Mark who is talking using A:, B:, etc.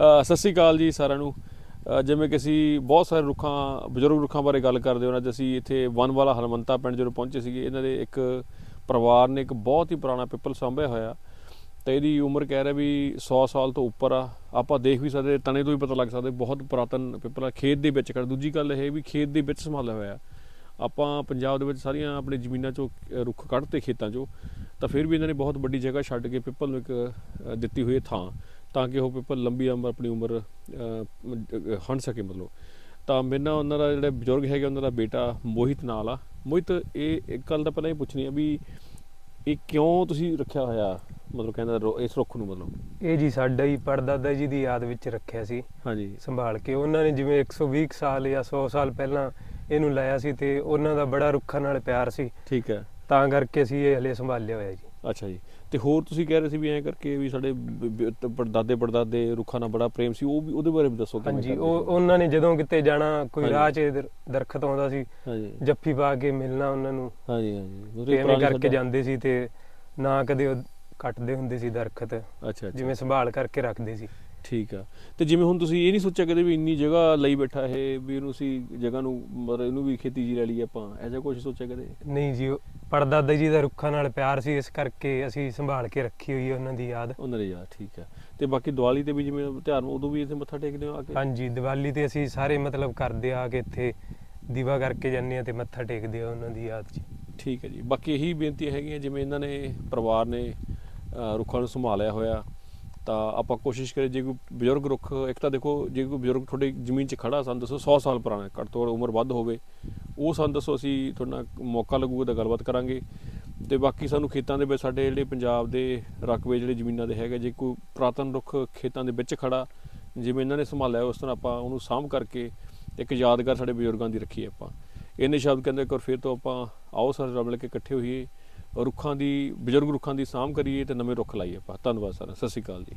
A: ਸਤਿ ਸ੍ਰੀ ਅਕਾਲ ਜੀ ਸਾਰਿਆਂ ਨੂੰ। ਜਿਵੇਂ ਕਿ ਅਸੀਂ ਬਹੁਤ ਸਾਰੇ ਰੁੱਖਾਂ, ਬਜ਼ੁਰਗ ਰੁੱਖਾਂ ਬਾਰੇ ਗੱਲ ਕਰਦੇ ਹਾਂ ਅੱਜ ਅਸੀਂ ਇੱਥੇ ਵਨ ਵਾਲਾ ਹਰਮੰਤਾ ਪਿੰਡ ਜਦੋਂ ਪਹੁੰਚੇ ਸੀਗੇ, ਇਹਨਾਂ ਦੇ ਇੱਕ ਪਰਿਵਾਰ ਨੇ ਇੱਕ ਬਹੁਤ ਹੀ ਪੁਰਾਣਾ ਪਿੱਪਲ ਸਾਂਭਿਆ ਹੋਇਆ ਤੇ ਇਹਦੀ ਉਮਰ ਕਹਿ ਰਿਹਾ ਵੀ 100 ਸਾਲ ਤੋਂ ਉੱਪਰ ਆ। ਆਪਾਂ ਦੇਖ ਵੀ ਸਕਦੇ, ਤਣੇ ਤੋਂ ਵੀ ਪਤਾ ਲੱਗ ਸਕਦਾ, ਬਹੁਤ ਪੁਰਾਤਨ ਪਿੱਪਲ ਆ। ਖੇਤ ਦੇ ਵਿੱਚ ਖੜਾ ਦੂਜੀ ਗੱਲ ਇਹ ਵੀ ਖੇਤ ਦੇ ਵਿੱਚ ਸੰਭਾਲਿਆ ਹੋਇਆ। ਆਪਾਂ ਪੰਜਾਬ ਦੇ ਵਿੱਚ ਸਾਰੀਆਂ ਆਪਣੇ ਜ਼ਮੀਨਾਂ ਚੋਂ ਰੁੱਖ ਕੱਢਤੇ ਖੇਤਾਂ ਚੋਂ, ਤਾਂ ਫਿਰ ਵੀ ਇਹਨਾਂ ਨੇ ਬਹੁਤ ਵੱਡੀ ਜਗ੍ਹਾ ਛੱਡ ਕੇ ਪਿੱਪਲ ਨੂੰ ਇੱਕ ਦਿੱਤੀ ਹੋਈ ਥਾਂ। ਤਾਂ ਕਿ ਉਹ ਪਿੱਪਲ ਲੰਬੀ ਉਮਰ ਆਪਣੀ ਉਮਰ ਹੰਢ ਸਕੇ ਮਤਲਬ। ਤਾਂ ਮੇਰੇ ਉਹਨਾਂ ਦਾ ਜਿਹੜੇ ਬਜ਼ੁਰਗ ਹੈਗੇ ਉਹਨਾਂ ਦਾ ਬੇਟਾ ਮੋਹਿਤ ਨਾਲ ਆ। ਮੋਹਿਤ ਇਹ ਇੱਕ ਗੱਲ ਤਾਂ ਪਹਿਲਾਂ ਹੀ ਪੁੱਛਣੀ ਆ ਵੀ ਇਹ ਕਿਉਂ ਤੁਸੀਂ ਰੱਖਿਆ ਹੋਇਆ ਮਤਲਬ ਕਹਿੰਦਾ ਇਸ ਰੁੱਖ ਨੂੰ ਮਤਲਬ?
B: ਇਹ ਜੀ ਸਾਡਾ ਹੀ ਪੜਦਾਦਾ ਜੀ ਦੀ ਯਾਦ ਵਿੱਚ ਰੱਖਿਆ ਸੀ।
A: ਹਾਂਜੀ।
B: ਸੰਭਾਲ ਕੇ ਉਹਨਾਂ ਨੇ ਜਿਵੇਂ 120 ਕੁ ਸਾਲ ਜਾਂ 100 ਸਾਲ ਪਹਿਲਾਂ ਇਹਨੂੰ ਲਾਇਆ ਸੀ ਤੇ ਉਹਨਾਂ ਦਾ ਬੜਾ ਰੁੱਖਾਂ ਨਾਲ ਪਿਆਰ ਸੀ।
A: ਠੀਕ ਹੈ।
B: ਤਾਂ ਕਰਕੇ ਅਸੀਂ ਇਹ ਹਲੇ ਸੰਭਾਲਿਆ ਹੋਇਆ ਜੀ।
A: ਅੱਛਾ ਜੀ। ਤੇ ਹੋਰ ਤੁਸੀਂ ਕਹਿ ਰਹੇ ਸੀ ਵੀ ਐਂ ਕਰਕੇ ਵੀ ਸਾਡੇ ਬ- ਪੜਦਾਦੇ ਰੁੱਖਾਂ ਨਾਲ ਬੜਾ ਪ੍ਰੇਮ ਸੀ ਉਹ ਵੀ ਉਹਦੇ ਬਾਰੇ ਵੀ ਦੱਸੋ ਕਿਵੇਂ
B: ਹਾਂਜੀ ਉਹ
A: ਸੀ?
B: ਉਹਨਾਂ ਨੇ ਜਦੋਂ ਕਿਤੇ ਜਾਣਾ ਕੋਈ। ਰਾਹ 'ਚ ਦਰ- ਦਰਖਤ ਆਉਂਦਾ ਸੀ
A: ਹਾਂਜੀ।
B: ਜੱਫੀ ਪਾ ਕੇ ਮਿਲਣਾ ਉਹਨਾਂ ਨੂੰ।
A: ਹਾਂਜੀ ਹਾਂਜੀ। ਪੁਰਾਣੀ
B: ਕਰਕੇ ਜਾਂਦੇ ਸੀ ਤੇ ਨਾ ਕਦੇ ਉਹ ਕੱਟਦੇ ਹੁੰਦੇ ਸੀ ਦਰਖਤ।
A: ਅੱਛਾ
B: ਜਿਵੇਂ ਸੰਭਾਲ ਕਰਕੇ ਰੱਖਦੇ ਸੀ।
A: ਠੀਕ ਆ। ਤੇ ਜਿਵੇਂ ਹੁਣ ਤੁਸੀਂ ਇਹ ਨਹੀਂ ਸੋਚਿਆ ਕਦੇ ਵੀ ਇੰਨੀ ਜਗ੍ਹਾ ਲਈ ਬੈਠਾ ਇਹ ਵੀ ਇਹਨੂੰ ਅਸੀਂ ਜਗ੍ਹਾ ਨੂੰ ਮਤਲਬ ਇਹਨੂੰ ਵੀ ਖੇਤੀ ਜੀ ਲੈ ਲਈਏ ਆਪਾਂ? ਐਸਾ ਕੁਝ ਸੋਚਿਆ ਕਦੇ?
B: ਨਹੀਂ ਜੀ ਉਹ ਪੜਦਾਦਾ ਜੀ ਦਾ ਰੁੱਖਾਂ ਨਾਲ ਪਿਆਰ ਸੀ ਇਸ ਕਰਕੇ ਅਸੀਂ ਸੰਭਾਲ ਕੇ ਰੱਖੀ ਹੋਈ ਹੈ ਉਹਨਾਂ ਦੀ ਯਾਦ।
A: ਉਹਨਾਂ ਦੇ ਯਾਰ ਠੀਕ ਆ ਤੇ ਬਾਕੀ ਦੀਵਾਲੀ ਤੇ ਵੀ ਜਿਵੇਂ ਤਿਉਹਾਰ ਉਦੋਂ ਵੀ ਇੱਥੇ ਮੱਥਾ ਟੇਕਦੇ ਹੋ ਆ ਕੇ?
B: ਹਾਂਜੀ ਦੀਵਾਲੀ ਤੇ ਅਸੀਂ ਸਾਰੇ ਮਤਲਬ ਕਰਦੇ ਆ ਕੇ ਇੱਥੇ ਦੀਵਾ ਕਰਕੇ ਜਾਂਦੇ ਆ ਤੇ ਮੱਥਾ ਟੇਕਦੇ ਆ ਉਹਨਾਂ ਦੀ ਯਾਦ 'ਚ।
A: ਠੀਕ ਹੈ ਜੀ। ਬਾਕੀ ਇਹੀ ਬੇਨਤੀ ਹੈਗੀ ਹੈ ਜਿਵੇਂ ਇਹਨਾਂ ਨੇ ਪਰਿਵਾਰ ਨੇ ਅ, ਰੁੱਖਾਂ ਨੂੰ ਸੰਭਾਲਿਆ ਹੋਇਆ ਤਾਂ ਆਪਾਂ ਕੋਸ਼ਿਸ਼ ਕਰੀਏ ਜੇ ਕੋਈ ਬਜ਼ੁਰਗ ਰੁੱਖ ਇੱਕ ਤਾਂ ਦੇਖੋ ਜੇ ਕੋਈ ਬਜ਼ੁਰਗ ਤੁਹਾਡੀ ਜ਼ਮੀਨ 'ਚ ਖੜਾ ਸਾਨੂੰ ਦੱਸੋ 100 ਸਾਲ ਪੁਰਾਣਾ ਹੈ, ਘੱਟ ਤੋਂ ਘੱਟ ਉਮਰ ਵੱਧ ਹੋਵੇ ਉਹ ਸਾਨੂੰ ਦੱਸੋ, ਅਸੀਂ ਤੁਹਾਡਾ ਮੌਕਾ ਲੱਗੂਗਾ ਤਾਂ ਗੱਲਬਾਤ ਕਰਾਂਗੇ। ਤੇ ਬਾਕੀ ਸਾਨੂੰ ਖੇਤਾਂ ਦੇ ਵਿੱਚ ਸਾਡੇ ਜਿਹੜੇ ਪੰਜਾਬ ਦੇ ਰਕਬੇ ਜਿਹੜੇ ਜ਼ਮੀਨਾਂ ਦੇ ਹੈਗੇ, ਜੇ ਕੋਈ ਪੁਰਾਤਨ ਰੁੱਖ ਖੇਤਾਂ ਦੇ ਵਿੱਚ ਖੜਾ, ਜਿਵੇਂ ਇਹਨਾਂ ਨੇ ਸੰਭਾਲਿਆ, ਉਸ ਤਰ੍ਹਾਂ ਆਪਾਂ ਉਹਨੂੰ ਸਾਂਭ ਕਰਕੇ ਇੱਕ ਯਾਦਗਾਰ ਸਾਡੇ ਬਜ਼ੁਰਗਾਂ ਦੀ ਰੱਖੀਏ ਆਪਾਂ। ਇਹਨੇ ਸ਼ਬਦ ਕਹਿੰਦੇ, ਇੱਕ ਵਾਰ ਫਿਰ ਤੋਂ ਆਪਾਂ ਆਓ ਸਾਰੇ ਰਲ ਮਿਲ ਕੇ ਇਕੱਠੇ ਹੋਈਏ, ਰੁੱਖਾਂ ਦੀ, ਬਜ਼ੁਰਗ ਰੁੱਖਾਂ ਦੀ ਸਾਂਭ ਕਰੀਏ ਤੇ ਨਵੇਂ ਰੁੱਖ ਲਾਈਏ ਆਪਾਂ। ਧੰਨਵਾਦ ਸਰ ਸਤਿ ਸ਼੍ਰੀ ਅਕਾਲ ਜੀ।